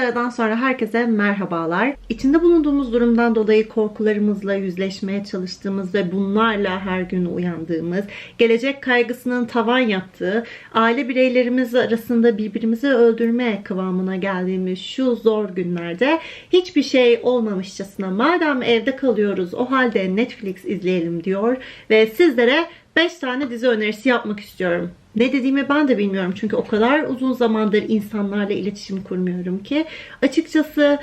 aradan sonra herkese merhabalar. İçinde bulunduğumuz durumdan dolayı korkularımızla yüzleşmeye çalıştığımız ve bunlarla her gün uyandığımız, gelecek kaygısının tavan yaptığı, aile bireylerimiz arasında birbirimizi öldürme kıvamına geldiğimiz şu zor günlerde hiçbir şey olmamışçasına madem evde kalıyoruz o halde Netflix izleyelim diyor ve sizlere 5 tane dizi önerisi yapmak istiyorum. Ne dediğimi ben de bilmiyorum çünkü o kadar uzun zamandır insanlarla iletişim kurmuyorum ki. Açıkçası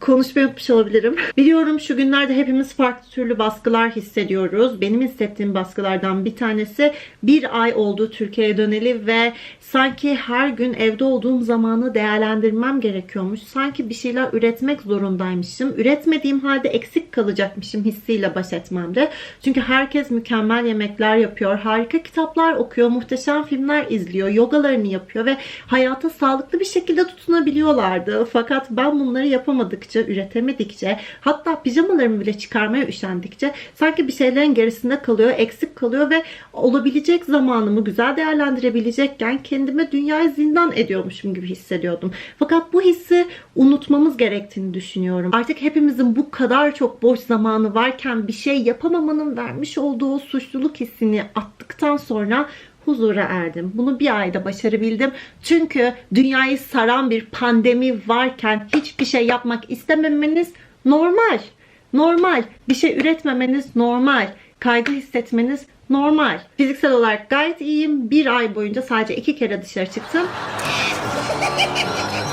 konuşma yapmış olabilirim. Biliyorum şu günlerde hepimiz farklı türlü baskılar hissediyoruz. Benim hissettiğim baskılardan bir tanesi bir ay oldu Türkiye'ye döneli ve sanki her gün evde olduğum zamanı değerlendirmem gerekiyormuş. Sanki bir şeyler üretmek zorundaymışım. Üretmediğim halde eksik kalacakmışım hissiyle baş etmemde. Çünkü herkes mükemmel yemekler yapıyor, harika kitaplar okuyor, muhteşem filmler izliyor, yogalarını yapıyor ve hayata sağlıklı bir şekilde tutunabiliyorlardı. Fakat ben bunları yapamadıkça, üretemedikçe, hatta pijamalarımı bile çıkarmaya üşendikçe sanki bir şeylerin gerisinde kalıyor, eksik kalıyor ve olabilecek zamanımı güzel değerlendirebilecekken kendime dünyayı zindan ediyormuşum gibi hissediyordum. Fakat bu hissi unutmamız gerektiğini düşünüyorum. Artık hepimizin bu kadar çok boş zamanı varken bir şey yapamamanın vermiş olduğu suçluluk hissini attıktan sonra huzura erdim. Bunu bir ayda başarabildim. Çünkü dünyayı saran bir pandemi varken hiçbir şey yapmak istememeniz normal. Normal. Bir şey üretmemeniz normal. Kaygı hissetmeniz normal. Fiziksel olarak gayet iyiyim. Bir ay boyunca sadece iki kere dışarı çıktım.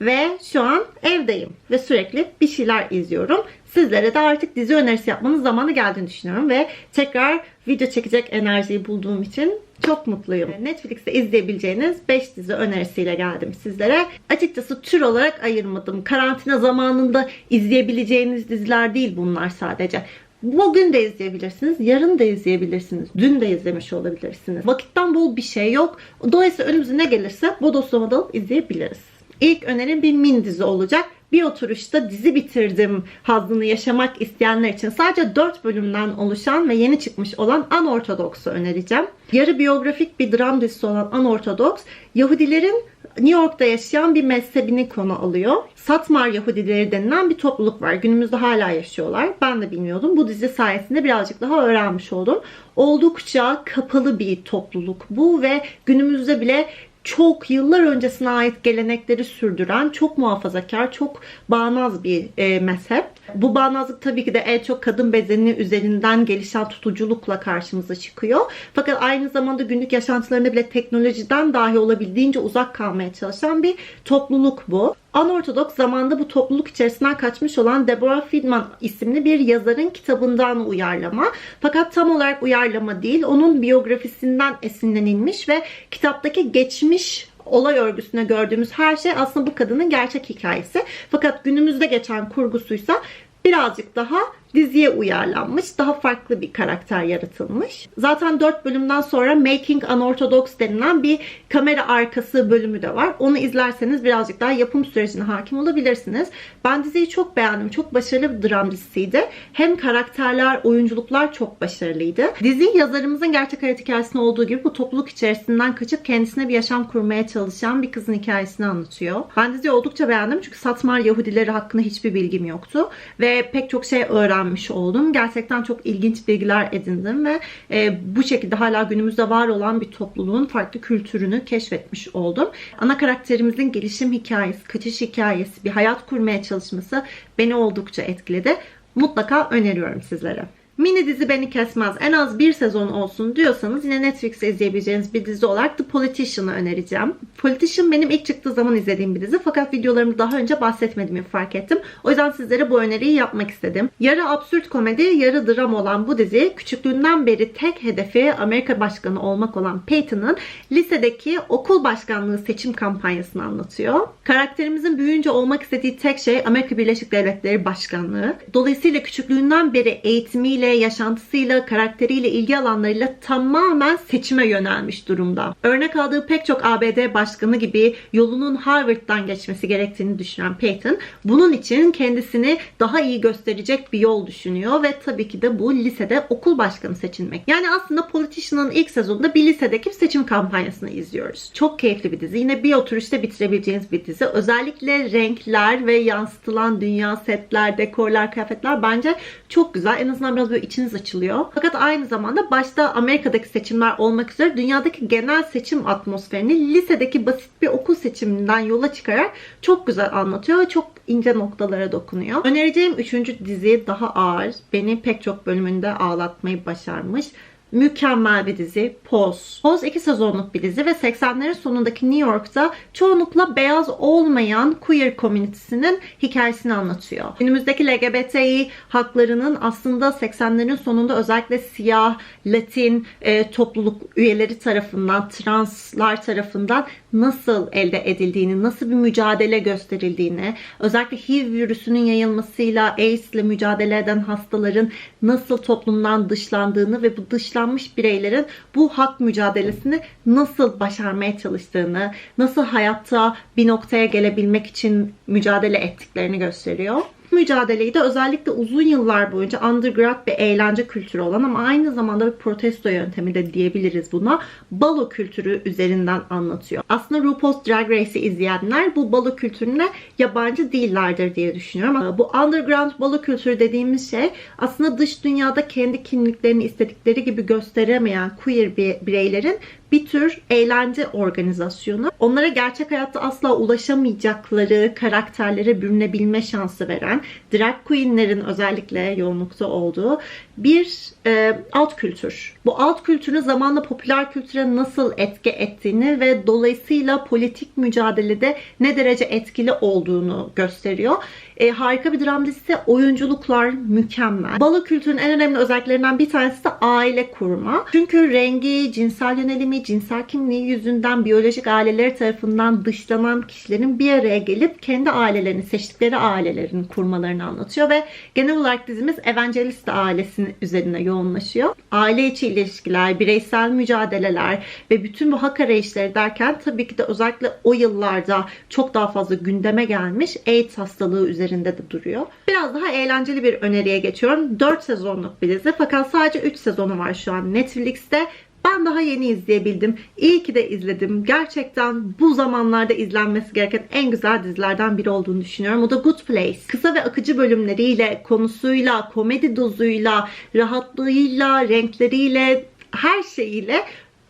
Ve şu an evdeyim ve sürekli bir şeyler izliyorum. Sizlere de artık dizi önerisi yapmanın zamanı geldiğini düşünüyorum ve tekrar video çekecek enerjiyi bulduğum için çok mutluyum. Netflix'te izleyebileceğiniz 5 dizi önerisiyle geldim sizlere. Açıkçası tür olarak ayırmadım. Karantina zamanında izleyebileceğiniz diziler değil bunlar sadece. Bugün de izleyebilirsiniz, yarın da izleyebilirsiniz, dün de izlemiş olabilirsiniz. Vakitten bol bir şey yok. Dolayısıyla önümüze ne gelirse bodoslama dalıp izleyebiliriz. İlk önerim bir min dizi olacak. Bir oturuşta dizi bitirdim hazzını yaşamak isteyenler için sadece 4 bölümden oluşan ve yeni çıkmış olan Unorthodox'u önereceğim. Yarı biyografik bir dram dizisi olan Unorthodox, Yahudilerin New York'ta yaşayan bir mezhebini konu alıyor. Satmar Yahudileri denilen bir topluluk var. Günümüzde hala yaşıyorlar. Ben de bilmiyordum. Bu dizi sayesinde birazcık daha öğrenmiş oldum. Oldukça kapalı bir topluluk bu ve günümüzde bile çok yıllar öncesine ait gelenekleri sürdüren çok muhafazakar, çok bağnaz bir e, mezhep. Bu bağnazlık tabii ki de en çok kadın bedeni üzerinden gelişen tutuculukla karşımıza çıkıyor. Fakat aynı zamanda günlük yaşantılarında bile teknolojiden dahi olabildiğince uzak kalmaya çalışan bir topluluk bu. Anortodoks zamanda bu topluluk içerisinden kaçmış olan Deborah Friedman isimli bir yazarın kitabından uyarlama. Fakat tam olarak uyarlama değil, onun biyografisinden esinlenilmiş ve kitaptaki geçmiş olay örgüsünde gördüğümüz her şey aslında bu kadının gerçek hikayesi. Fakat günümüzde geçen kurgusuysa birazcık daha diziye uyarlanmış. Daha farklı bir karakter yaratılmış. Zaten 4 bölümden sonra Making Unorthodox denilen bir kamera arkası bölümü de var. Onu izlerseniz birazcık daha yapım sürecine hakim olabilirsiniz. Ben diziyi çok beğendim. Çok başarılı bir dram dizisiydi. Hem karakterler, oyunculuklar çok başarılıydı. Dizi yazarımızın gerçek hayat hikayesinde olduğu gibi bu topluluk içerisinden kaçıp kendisine bir yaşam kurmaya çalışan bir kızın hikayesini anlatıyor. Ben diziyi oldukça beğendim çünkü Satmar Yahudileri hakkında hiçbir bilgim yoktu. Ve pek çok şey öğrendim öğrenmiş oldum. Gerçekten çok ilginç bilgiler edindim ve e, bu şekilde hala günümüzde var olan bir topluluğun farklı kültürünü keşfetmiş oldum. Ana karakterimizin gelişim hikayesi, kaçış hikayesi, bir hayat kurmaya çalışması beni oldukça etkiledi. Mutlaka öneriyorum sizlere. Mini dizi beni kesmez. En az bir sezon olsun diyorsanız yine Netflix'te izleyebileceğiniz bir dizi olarak The Politician'ı önereceğim. Politician benim ilk çıktığı zaman izlediğim bir dizi fakat videolarımı daha önce bahsetmediğimi fark ettim. O yüzden sizlere bu öneriyi yapmak istedim. Yarı absürt komedi, yarı dram olan bu dizi küçüklüğünden beri tek hedefi Amerika başkanı olmak olan Peyton'ın lisedeki okul başkanlığı seçim kampanyasını anlatıyor. Karakterimizin büyüyünce olmak istediği tek şey Amerika Birleşik Devletleri Başkanlığı. Dolayısıyla küçüklüğünden beri eğitimiyle yaşantısıyla, karakteriyle, ilgi alanlarıyla tamamen seçime yönelmiş durumda. Örnek aldığı pek çok ABD başkanı gibi yolunun Harvard'dan geçmesi gerektiğini düşünen Peyton, bunun için kendisini daha iyi gösterecek bir yol düşünüyor ve tabii ki de bu lisede okul başkanı seçilmek. Yani aslında Politician'ın ilk sezonunda bir lisedeki seçim kampanyasını izliyoruz. Çok keyifli bir dizi. Yine bir oturuşta bitirebileceğiniz bir dizi. Özellikle renkler ve yansıtılan dünya, setler, dekorlar, kıyafetler bence çok güzel. En azından biraz içiniz açılıyor. Fakat aynı zamanda başta Amerika'daki seçimler olmak üzere dünyadaki genel seçim atmosferini lisedeki basit bir okul seçiminden yola çıkarak çok güzel anlatıyor ve çok ince noktalara dokunuyor. Önereceğim üçüncü dizi daha ağır. Beni pek çok bölümünde ağlatmayı başarmış. Mükemmel bir dizi Pose. Pose iki sezonluk bir dizi ve 80'lerin sonundaki New York'ta çoğunlukla beyaz olmayan queer komünitesinin hikayesini anlatıyor. Günümüzdeki LGBTİ haklarının aslında 80'lerin sonunda özellikle siyah, Latin e, topluluk üyeleri tarafından, translar tarafından nasıl elde edildiğini, nasıl bir mücadele gösterildiğini, özellikle HIV virüsünün yayılmasıyla AIDS ile mücadele eden hastaların nasıl toplumdan dışlandığını ve bu dışlanmış bireylerin bu hak mücadelesini nasıl başarmaya çalıştığını, nasıl hayatta bir noktaya gelebilmek için mücadele ettiklerini gösteriyor mücadeleyi de özellikle uzun yıllar boyunca underground bir eğlence kültürü olan ama aynı zamanda bir protesto yöntemi de diyebiliriz buna. Balo kültürü üzerinden anlatıyor. Aslında RuPaul's Drag Race'i izleyenler bu balo kültürüne yabancı değillerdir diye düşünüyorum. Bu underground balo kültürü dediğimiz şey aslında dış dünyada kendi kimliklerini istedikleri gibi gösteremeyen queer bireylerin bir tür eğlence organizasyonu. Onlara gerçek hayatta asla ulaşamayacakları karakterlere bürünebilme şansı veren, drag queenlerin özellikle yoğunlukta olduğu bir e, alt kültür. Bu alt kültürün zamanla popüler kültüre nasıl etki ettiğini ve dolayısıyla politik mücadelede ne derece etkili olduğunu gösteriyor. E, harika bir dram dizisi. Oyunculuklar mükemmel. Balı kültürün en önemli özelliklerinden bir tanesi de aile kurma. Çünkü rengi, cinsel yönelimi, cinsel kimliği yüzünden biyolojik aileleri tarafından dışlanan kişilerin bir araya gelip kendi ailelerini, seçtikleri ailelerini kurmalarını anlatıyor ve genel olarak dizimiz Evangelista ailesinin üzerine yoğunlaşıyor. Aile içi ilişkiler, bireysel mücadeleler ve bütün bu hak arayışları derken tabii ki de özellikle o yıllarda çok daha fazla gündeme gelmiş AIDS hastalığı üzerinde de duruyor. Biraz daha eğlenceli bir öneriye geçiyorum. 4 sezonluk bir dizi fakat sadece 3 sezonu var şu an Netflix'te ben daha yeni izleyebildim. İyi ki de izledim. Gerçekten bu zamanlarda izlenmesi gereken en güzel dizilerden biri olduğunu düşünüyorum. O da Good Place. Kısa ve akıcı bölümleriyle, konusuyla, komedi dozuyla, rahatlığıyla, renkleriyle, her şeyiyle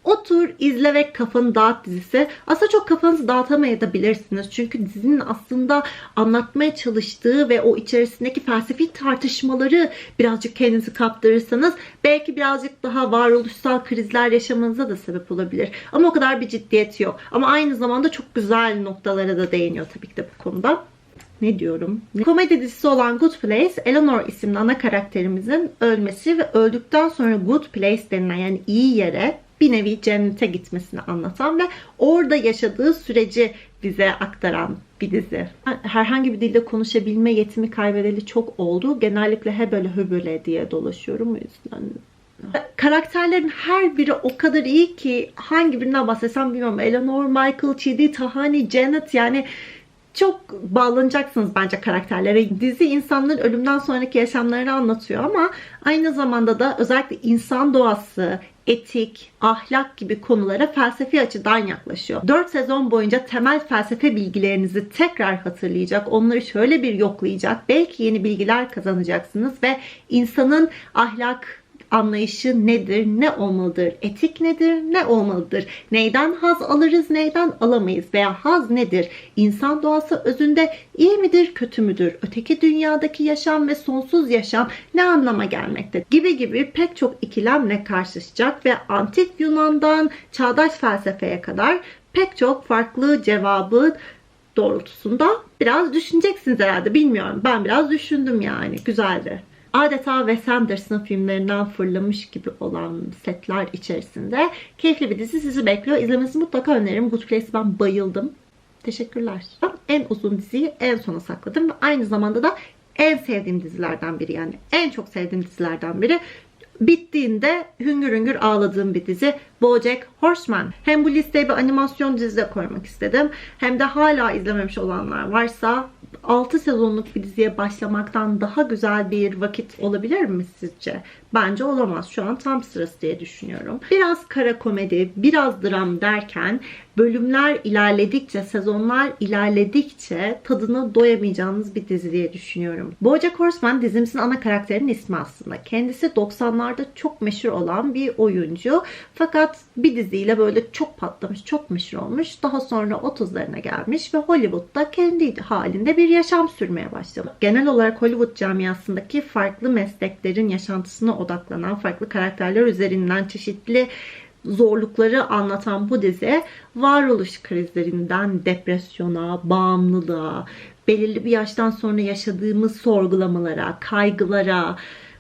Otur, izle ve kafanı dağıt dizisi. Aslında çok kafanızı dağıtamayabilirsiniz. Çünkü dizinin aslında anlatmaya çalıştığı ve o içerisindeki felsefi tartışmaları birazcık kendinizi kaptırırsanız belki birazcık daha varoluşsal krizler yaşamanıza da sebep olabilir. Ama o kadar bir ciddiyet yok. Ama aynı zamanda çok güzel noktalara da değiniyor tabii ki de bu konuda ne diyorum? Komedi dizisi olan Good Place, Eleanor isimli ana karakterimizin ölmesi ve öldükten sonra Good Place denilen yani iyi yere bir nevi cennete gitmesini anlatan ve orada yaşadığı süreci bize aktaran bir dizi. Herhangi bir dilde konuşabilme yetimi kaybedeli çok oldu. Genellikle he böyle hö böyle diye dolaşıyorum o yüzden. Karakterlerin her biri o kadar iyi ki hangi birinden bahsetsem bilmiyorum. Eleanor, Michael, Chidi, Tahani, Janet yani çok bağlanacaksınız bence karakterlere. Dizi insanların ölümden sonraki yaşamlarını anlatıyor ama aynı zamanda da özellikle insan doğası, etik, ahlak gibi konulara felsefi açıdan yaklaşıyor. 4 sezon boyunca temel felsefe bilgilerinizi tekrar hatırlayacak, onları şöyle bir yoklayacak, belki yeni bilgiler kazanacaksınız ve insanın ahlak, anlayışı nedir, ne olmalıdır, etik nedir, ne olmalıdır, neyden haz alırız, neyden alamayız veya haz nedir, insan doğası özünde iyi midir, kötü müdür, öteki dünyadaki yaşam ve sonsuz yaşam ne anlama gelmekte gibi gibi pek çok ikilemle karşılaşacak ve antik Yunan'dan çağdaş felsefeye kadar pek çok farklı cevabı doğrultusunda biraz düşüneceksiniz herhalde. Bilmiyorum. Ben biraz düşündüm yani. Güzeldi adeta Wes Anderson filmlerinden fırlamış gibi olan setler içerisinde keyifli bir dizi sizi bekliyor. İzlemenizi mutlaka öneririm. Good Place'e ben bayıldım. Teşekkürler. En uzun diziyi en sona sakladım ve aynı zamanda da en sevdiğim dizilerden biri yani. En çok sevdiğim dizilerden biri. Bittiğinde hüngür hüngür ağladığım bir dizi BoJack Horseman. Hem bu listeye bir animasyon dizi de koymak istedim. Hem de hala izlememiş olanlar varsa 6 sezonluk bir diziye başlamaktan daha güzel bir vakit olabilir mi sizce? Bence olamaz. Şu an tam sırası diye düşünüyorum. Biraz kara komedi, biraz dram derken bölümler ilerledikçe, sezonlar ilerledikçe tadına doyamayacağınız bir dizi diye düşünüyorum. BoJack Horseman dizimizin ana karakterinin ismi aslında. Kendisi 90'larda çok meşhur olan bir oyuncu. Fakat bir diziyle böyle çok patlamış, çok meşhur olmuş. Daha sonra 30'larına gelmiş ve Hollywood'da kendi halinde bir yaşam sürmeye başladı. Genel olarak Hollywood camiasındaki farklı mesleklerin yaşantısına odaklanan farklı karakterler üzerinden çeşitli zorlukları anlatan bu dizi varoluş krizlerinden depresyona, bağımlılığa, belirli bir yaştan sonra yaşadığımız sorgulamalara, kaygılara,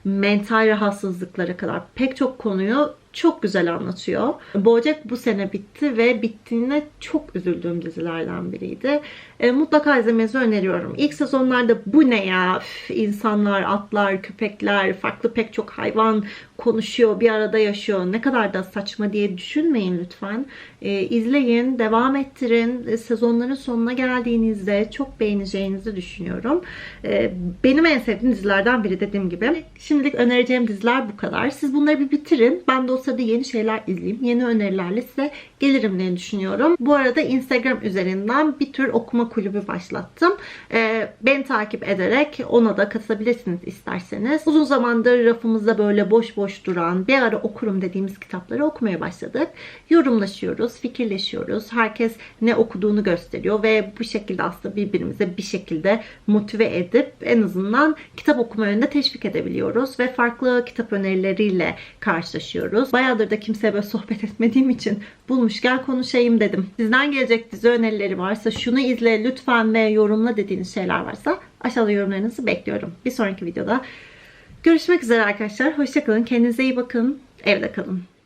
mental rahatsızlıklara kadar pek çok konuyu çok güzel anlatıyor. Bojack bu sene bitti ve bittiğine çok üzüldüğüm dizilerden biriydi. E, mutlaka izlemenizi öneriyorum. İlk sezonlarda bu ne ya? Üf, insanlar, atlar, köpekler, farklı pek çok hayvan konuşuyor, bir arada yaşıyor. Ne kadar da saçma diye düşünmeyin lütfen. E, izleyin, devam ettirin. E, sezonların sonuna geldiğinizde çok beğeneceğinizi düşünüyorum. E, benim en sevdiğim dizilerden biri dediğim gibi. Şimdilik önereceğim diziler bu kadar. Siz bunları bir bitirin. Ben de o sırada yeni şeyler izleyeyim. Yeni önerilerle size gelirim diye düşünüyorum. Bu arada Instagram üzerinden bir tür okuma kulübü başlattım. Ee, beni takip ederek ona da katılabilirsiniz isterseniz. Uzun zamandır rafımızda böyle boş boş duran, bir ara okurum dediğimiz kitapları okumaya başladık. Yorumlaşıyoruz, fikirleşiyoruz. Herkes ne okuduğunu gösteriyor ve bu şekilde aslında birbirimize bir şekilde motive edip en azından kitap okuma yönünde teşvik edebiliyoruz ve farklı kitap önerileriyle karşılaşıyoruz. Bayağıdır da kimseye böyle sohbet etmediğim için bulmuş gel konuşayım dedim. Sizden gelecek dizi önerileri varsa şunu izle lütfen ve yorumla dediğiniz şeyler varsa aşağıda yorumlarınızı bekliyorum. Bir sonraki videoda görüşmek üzere arkadaşlar. Hoşçakalın. Kendinize iyi bakın. Evde kalın.